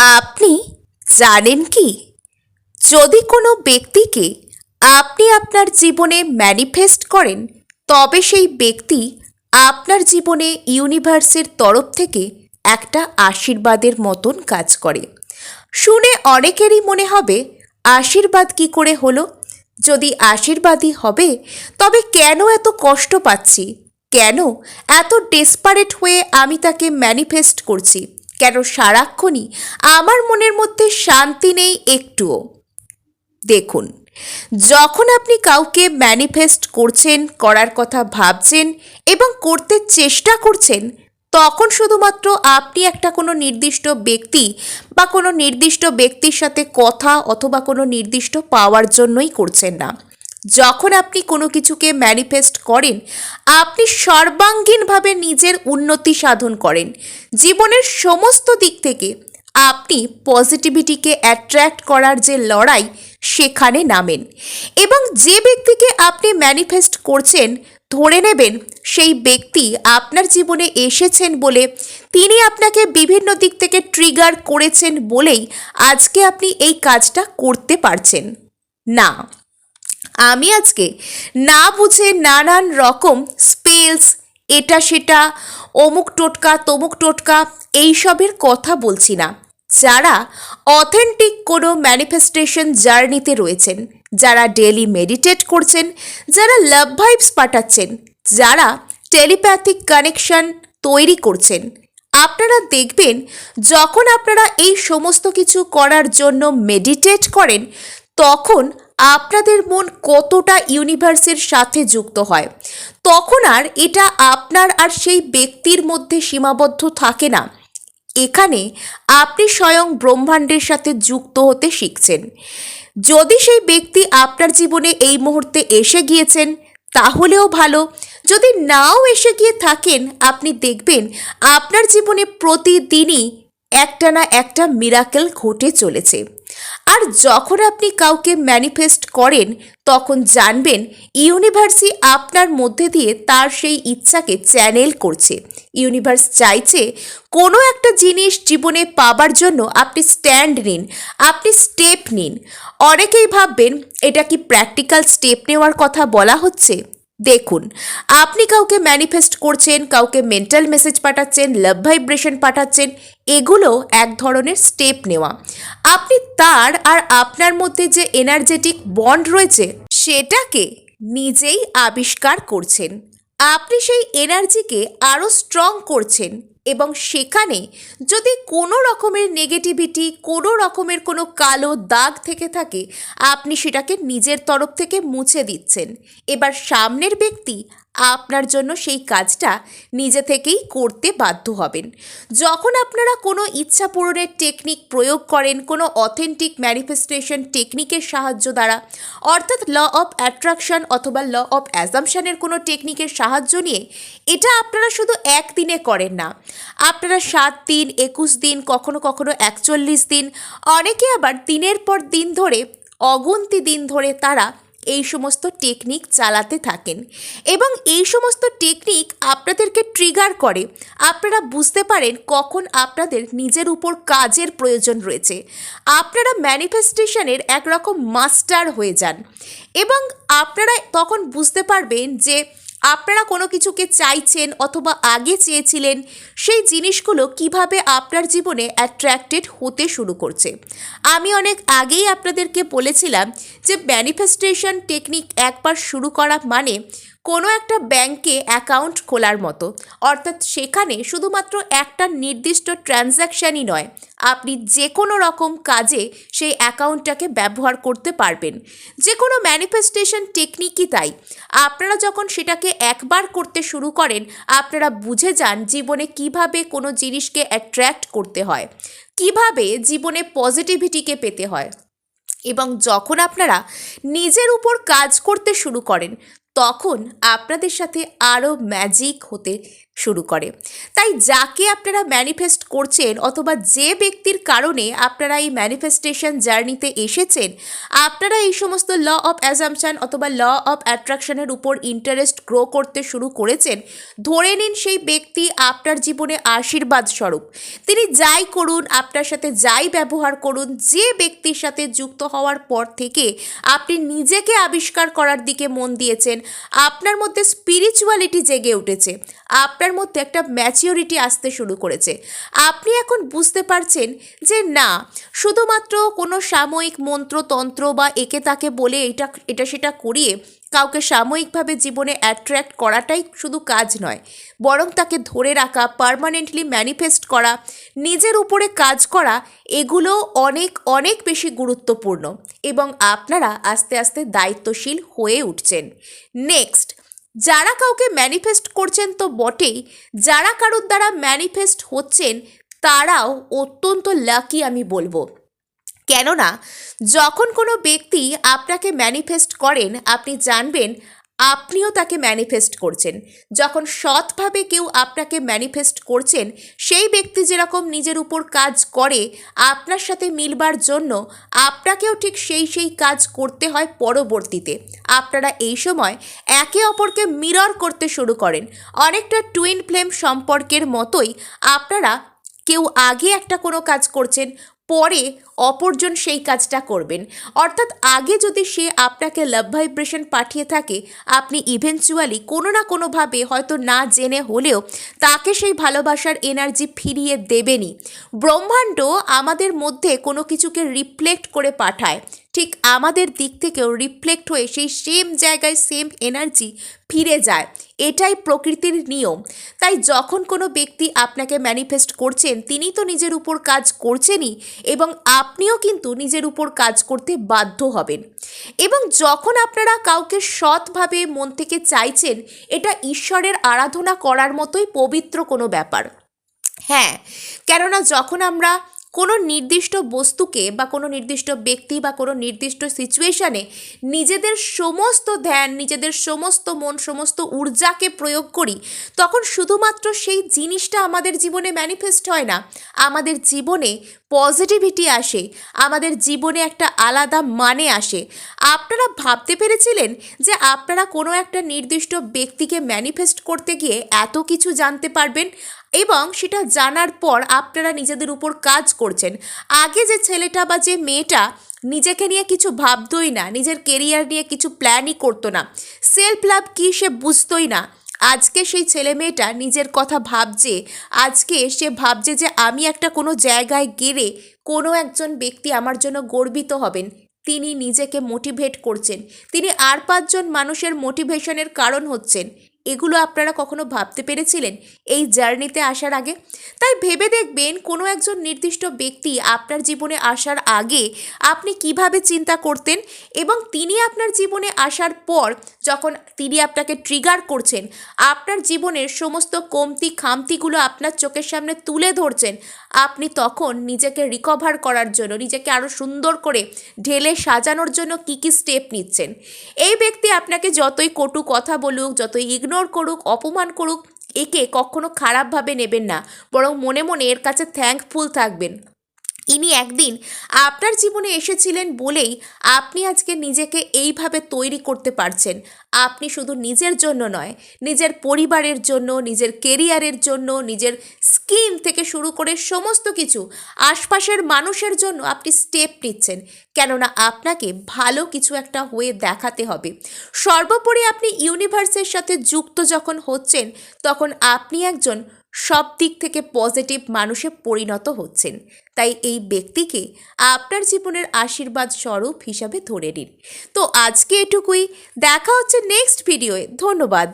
আপনি জানেন কি? যদি কোনো ব্যক্তিকে আপনি আপনার জীবনে ম্যানিফেস্ট করেন, তবে সেই ব্যক্তি আপনার জীবনে ইউনিভার্সের তরফ থেকে একটা আশীর্বাদের মতন কাজ করে। শুনে অনেকেরই মনে হবে, আশীর্বাদ কি করে হলো? যদি আশীর্বাদই হবে, তবে কেন এত কষ্ট পাচ্ছি? কেন এত ডেসপারেট হয়ে আমি তাকে ম্যানিফেস্ট করছি? কেন সারাক্ষণই আমার মনের মধ্যে শান্তি নেই একটুও? দেখুন, যখন আপনি কাউকে ম্যানিফেস্ট করছেন, করার কথা ভাবছেন এবং করতে চেষ্টা করছেন, তখন শুধুমাত্র আপনি একটা কোনো নির্দিষ্ট ব্যক্তি বা কোনো নির্দিষ্ট ব্যক্তির সাথে কথা অথবা কোনো নির্দিষ্ট পাওয়ার জন্যই করছেন না। যখন আপনি কোনো কিছুকে ম্যানিফেস্ট করেন, আপনি সর্বাঙ্গীনভাবে নিজের উন্নতি সাধন করেন। জীবনের সমস্ত দিক থেকে আপনি পজিটিভিটিকে অ্যাট্রাক্ট করার যে লড়াই, সেখানে নামেন। এবং যে ব্যক্তিকে আপনি ম্যানিফেস্ট করছেন, ধরে নেবেন সেই ব্যক্তি আপনার জীবনে এসেছেন বলে তিনি আপনাকে বিভিন্ন দিক থেকে ট্রিগার করেছেন বলেই আজকে আপনি এই কাজটা করতে পারছেন। না আমি আজকে না বুঝে নানান রকম স্পেলস এটা সেটা, অমুক টোটকা, তমুক টোটকা, এইসবের কথা বলছি না। যারা অথেন্টিক কোনো ম্যানিফেস্টেশন জার্নিতে রয়েছেন, যারা ডেলি মেডিটেট করছেন, যারা লাভ ভাইবস পাঠাচ্ছেন, যারা টেলিপ্যাথিক কানেকশন তৈরি করছেন, আপনারা দেখবেন যখন আপনারা এই সমস্ত কিছু করার জন্য মেডিটেট করেন, তখন আপনাদের মন কতটা ইউনিভার্সের সাথে যুক্ত হয়? তখন আর এটা আপনার আর সেই ব্যক্তির মধ্যে সীমাবদ্ধ থাকে না। এখানে আপনি স্বয়ং ব্রহ্মাণ্ডের সাথে যুক্ত হতে শিখছেন। যদি সেই ব্যক্তি আপনার জীবনে এই মুহূর্তে এসে গিয়েছেন, তাহলেও ভালো। যদি নাও এসে গিয়ে থাকেন, আপনি দেখবেন আপনার জীবনে প্রতিদিনই একটা না একটা মিরাকেল ঘটে চলেছে। আর যখন আপনি কাউকে ম্যানিফেস্ট করেন, তখন জানবেন ইউনিভার্সই আপনার মধ্যে দিয়ে তার সেই ইচ্ছাকে চ্যানেল করছে। ইউনিভার্স চাইছে কোনো একটা জিনিস জীবনে পাবার জন্য আপনি স্ট্যান্ড নিন, আপনি স্টেপ নিন। অনেকেই ভাববেন, এটা কি প্র্যাকটিক্যাল স্টেপ নেওয়ার কথা বলা হচ্ছে? দেখুন, আপনি কাউকে ম্যানিফেস্ট করছেন, কাউকে মেন্টাল মেসেজ পাঠাচ্ছেন লাভ ভাইব্রেশন পাঠাচ্ছেন, এগুলো এক ধরনের স্টেপ নেওয়া। আপনি তার আর আপনার মধ্যে যে এনার্জেটিক বন্ড রয়েছে, সেটাকে নিজেই আবিষ্কার করছেন। আপনি সেই এনার্জিকে আরও স্ট্রং করছেন। এবং সেখানে যদি কোনো রকমের নেগেটিভিটি কোনো রকমের কোনো কালো দাগ থেকে থাকে, আপনি সেটাকে নিজের তরফ থেকে মুছে দিচ্ছেন। এবার সামনের ব্যক্তি আপনার জন্য সেই কাজটা নিজে থেকেই করতে বাধ্য হবেন। যখন আপনারা কোনো ইচ্ছা পূরণের টেকনিক প্রয়োগ করেন, কোনো অথেন্টিক ম্যানিফেস্টেশন টেকনিকের সাহায্য দ্বারা, অর্থাৎ ল অফ অ্যাট্রাকশন অথবা ল অফ অ্যাজামশানের কোনো টেকনিকের সাহায্য নিয়ে, এটা আপনারা শুধু একদিনে করেন না। আপনারা সাত দিন, একুশ দিন, কখনো কখনো একচল্লিশ দিন, অনেকে আবার দিনের পর দিন ধরে, অগুন্তি দিন ধরে তারা এই সমস্ত টেকনিক চালাতে থাকেন। এবং এই সমস্ত টেকনিক আপনাদেরকে ট্রিগার করে। আপনারা বুঝতে পারেন কখন আপনাদের নিজের উপর কাজের প্রয়োজন রয়েছে। আপনারা ম্যানিফেস্টেশনের একরকম মাস্টার হয়ে যান। এবং আপনারা তখন বুঝতে পারবেন যে আপনারা কোনো কিছুকে চাইছেন অথবা আগে চেয়েছিলেন, সেই জিনিসগুলো কীভাবে আপনার জীবনে অ্যাট্রাক্টেড হতে শুরু করছে? আমি অনেক আগেই আপনাদেরকে বলেছিলাম যে ম্যানিফেস্টেশন টেকনিক একবার শুরু করা মানে কোনো একটা ব্যাংকে অ্যাকাউন্ট খোলার মতো। অর্থাৎ সেখানে শুধুমাত্র একটা নির্দিষ্ট ট্রানজ্যাকশানই নয়, আপনি যে কোনো রকম কাজে সেই অ্যাকাউন্টটাকে ব্যবহার করতে পারবেন। যে কোনো ম্যানিফেস্টেশন টেকনিকই তাই। আপনারা যখন সেটাকে একবার করতে শুরু করেন, আপনারা বুঝে যান জীবনে কীভাবে কোনো জিনিসকে অ্যাট্রাক্ট করতে হয়, কীভাবে জীবনে পজিটিভিটিকে পেতে হয়। এবং যখন আপনারা নিজের উপর কাজ করতে শুরু করেন তখন আপনাদের সাথে আরও ম্যাজিক হতে শুরু করে। তাই যাকে আপনারা ম্যানিফেস্ট করছেন অথবা যে ব্যক্তির কারণে আপনারা এই ম্যানিফেস্টেশন জার্নিতে এসেছেন, আপনারা এই সমস্ত ল অফ অ্যাজামশন অথবা ল অফ অ্যাট্রাকশনের উপর ইন্টারেস্ট গ্রো করতে শুরু করেছেন, ধরে নিন সেই ব্যক্তি আপনার জীবনে আশীর্বাদ স্বরূপ। তিনি যাই করুন, আপনার সাথে যাই ব্যবহার করুন, যে ব্যক্তির সাথে যুক্ত হওয়ার পর থেকে আপনি নিজেকে আবিষ্কার করার দিকে মন দিয়েছেন, আপনার মধ্যে স্পিরিচুয়ালিটি জেগে উঠেছে। আপনার মধ্যে একটা ম্যাচিওরিটি আসতে শুরু করেছে। আপনি এখন বুঝতে পারছেন যে না, শুধুমাত্র কোনো সাময়িক মন্ত্রতন্ত্র বা একে তাকে বলে এটা এটা সেটা করিয়ে কাউকে সাময়িকভাবে জীবনে অ্যাট্রাক্ট করাটাই শুধু কাজ নয়, বরং তাকে ধরে রাখা পারমানেন্টলি ম্যানিফেস্ট করা, নিজের উপরে কাজ করা, এগুলো অনেক অনেক বেশি গুরুত্বপূর্ণ এবং আপনারা আস্তে আস্তে দায়িত্বশীল হয়ে উঠছেন। নেক্সট যারা কাউকে ম্যানিফেস্ট করছেন তো বটেই, যারা কারোর দ্বারা ম্যানিফেস্ট হচ্ছেন, তারাও অত্যন্ত লাকি আমি বলব। কেননা, যখন কোনো ব্যক্তি আপনাকে ম্যানিফেস্ট করেন, আপনি জানবেন আপনিও তাকে ম্যানিফেস্ট করছেন। যখন সৎভাবে কেউ আপনাকে ম্যানিফেস্ট করছেন, সেই ব্যক্তি যেরকম নিজের উপর কাজ করে, আপনার সাথে মিলবার জন্য আপনাকেও ঠিক সেই সেই কাজ করতে হয় পরবর্তীতে। আপনারা এই সময় একে অপরকে মিরর করতে শুরু করেন। অনেকটা টুইন ফ্লেম সম্পর্কের মতোই আপনারা কেউ আগে একটা কোনো কাজ করছেন পরে অপরজন সেই কাজটা করবেন। অর্থাৎ আগে যদি সে আপনাকে লাভ ভাইব্রেশন পাঠিয়ে থাকে, আপনি ইভেনচুয়ালি কোনো না কোনোভাবে হয়তো না জেনে হলেও তাকে সেই ভালোবাসার এনার্জি ফিরিয়ে দেবেনই। ব্রহ্মাণ্ড আমাদের মধ্যে কোনো কিছুকে রিফ্লেক্ট করে পাঠায়। ঠিক আমাদের দিক থেকেও রিফ্লেক্ট হয়ে সেই সেম জায়গায় সেম এনার্জি ফিরে যায়। এটাই প্রকৃতির নিয়ম। তাই যখন কোনো ব্যক্তি আপনাকে ম্যানিফেস্ট করছেন, তিনি তো নিজের উপর কাজ করছেনই এবং আপনিও কিন্তু নিজের উপর কাজ করতে বাধ্য হবেন। এবং যখন আপনারা কাউকে সৎভাবে মন থেকে চাইছেন, এটা ঈশ্বরের আরাধনা করার মতোই পবিত্র কোনো ব্যাপার। হ্যাঁ কেননা যখন আমরা কোনো নির্দিষ্ট বস্তুকে বা কোনো নির্দিষ্ট ব্যক্তি বা কোনো নির্দিষ্ট সিচুয়েশানে নিজেদের সমস্ত ধ্যান, নিজেদের সমস্ত মন, সমস্ত ঊর্জাকে প্রয়োগ করি, তখন শুধুমাত্র সেই জিনিসটা আমাদের জীবনে ম্যানিফেস্ট হয় না। আমাদের জীবনে পজিটিভিটি আসে, আমাদের জীবনে একটা আলাদা মানে আসে। আপনারা ভাবতে পেরেছিলেন যে আপনারা কোনো একটা নির্দিষ্ট ব্যক্তিকে ম্যানিফেস্ট করতে গিয়ে এত কিছু জানতে পারবেন? এবং সেটা জানার পর আপনারা নিজেদের উপর কাজ করছেন। আগে যে ছেলেটা বা যে মেয়েটা নিজেকে নিয়ে কিছু ভাবতোই না, নিজের কেরিয়ার নিয়ে কিছু প্ল্যানই করতো না সেলফ লাভ কী সে বুঝতোই না। আজকে সেই ছেলে মেয়েটা নিজের কথা ভাবছে, আজকে সে ভাবছে যে আমি একটা কোনো জায়গায় গেলে কোনো একজন ব্যক্তি আমার জন্য গর্বিত হবেন। তিনি নিজেকে মোটিভেট করছেন। তিনি আর পাঁচজন মানুষের মোটিভেশনের কারণ হচ্ছেন। এগুলো আপনারা কখনো ভাবতে পেরেছিলেন এই জার্নিতে আসার আগে? তাই ভেবে দেখবেন কোনো একজন নির্দিষ্ট ব্যক্তি আপনার জীবনে আসার আগে আপনি কীভাবে চিন্তা করতেন এবং তিনি আপনার জীবনে আসার পর যখন তিনি আপনাকে ট্রিগার করছেন, আপনার জীবনের সমস্ত কমতি খামতিগুলো আপনার চোখের সামনে তুলে ধরছেন আপনি তখন নিজেকে রিকভার করার জন্য, নিজেকে আরও সুন্দর করে ঢেলে সাজানোর জন্য কি কি স্টেপ নিচ্ছেন? এই ব্যক্তি আপনাকে যতই কটু কথা বলুক, যতই ইগনোর করুক, অপমান করুক, একে কখনো খারাপভাবে নেবেন না। বরং মনে মনে এর কাছে থ্যাঙ্কফুল থাকবেন। ইনি একদিন আপনার জীবনে এসেছিলেন বলেই আপনি আজকে নিজেকে এইভাবে তৈরি করতে পারছেন। আপনি শুধু নিজের জন্য নয়, নিজের পরিবারের জন্য, নিজের কেরিয়ারের জন্য, নিজের স্কিম থেকে শুরু করে সমস্ত কিছু আশপাশের মানুষের জন্য আপনি স্টেপ নিচ্ছেন। কেননা আপনাকে ভালো কিছু একটা হয়ে দেখাতে হবে। সর্বোপরি আপনি ইউনিভার্সের সাথে যুক্ত যখন হচ্ছেন, তখন আপনি একজন সব দিক থেকে পজিটিভ মানুষে পরিণত হচ্ছেন। তাই এই ব্যক্তিকে আপনার জীবনের আশীর্বাদ স্বরূপ হিসাবে ধরে নিন। তো আজকে এটুকুই। দেখা হচ্ছে নেক্সট ভিডিওয়ে ধন্যবাদ।